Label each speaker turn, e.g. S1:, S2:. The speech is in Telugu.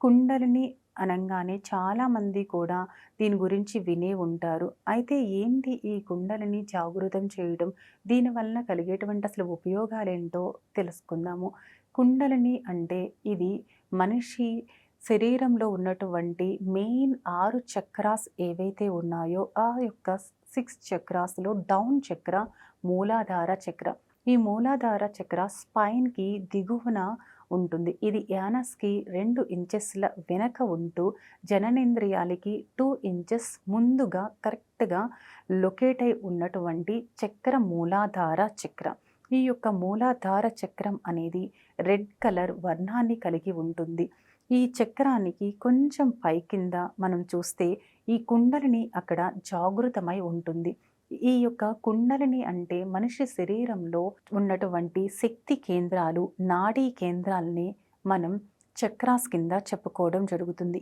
S1: కుండలిని అనంగానే చాలామంది కూడా దీని గురించి వినే ఉంటారు. అయితే ఏంటి ఈ కుండలిని జాగృతం చేయడం? దీనివల్ల కలిగేటువంటి అసలు ఉపయోగాలేంటో తెలుసుకుందాము. కుండలిని అంటే ఇది మనిషి శరీరంలో ఉన్నటువంటి మెయిన్ ఆరు చక్రాస్ ఏవైతే ఉన్నాయో ఆ యొక్క సిక్స్ చక్రాస్‌లో డౌన్ చక్ర మూలాధార చక్ర. ఈ మూలాధార చక్ర స్పైన్‌కి దిగువన ఉంటుంది. ఇది యానస్‌కి రెండు ఇంచెస్‌ల వెనక ఉంటూ జననేంద్రియాలకి టూ ఇంచెస్ ముందుగా కరెక్ట్‌గా లొకేట్ అయి ఉన్నటువంటి చక్ర మూలాధార చక్రం ఈ యొక్క మూలాధార చక్రం అనేది రెడ్ కలర్ వర్ణాన్ని కలిగి ఉంటుంది. ఈ చక్రానికి కొంచెం పై కింద మనం చూస్తే ఈ కుండలిని అక్కడ జాగృతమై ఉంటుంది. ఈ యొక్క కుండలిని అంటే మనిషి శరీరంలో ఉన్నటువంటి శక్తి కేంద్రాలు, నాడీ కేంద్రాల్ని మనం చక్రాస్ కింద చెప్పుకోవడం జరుగుతుంది.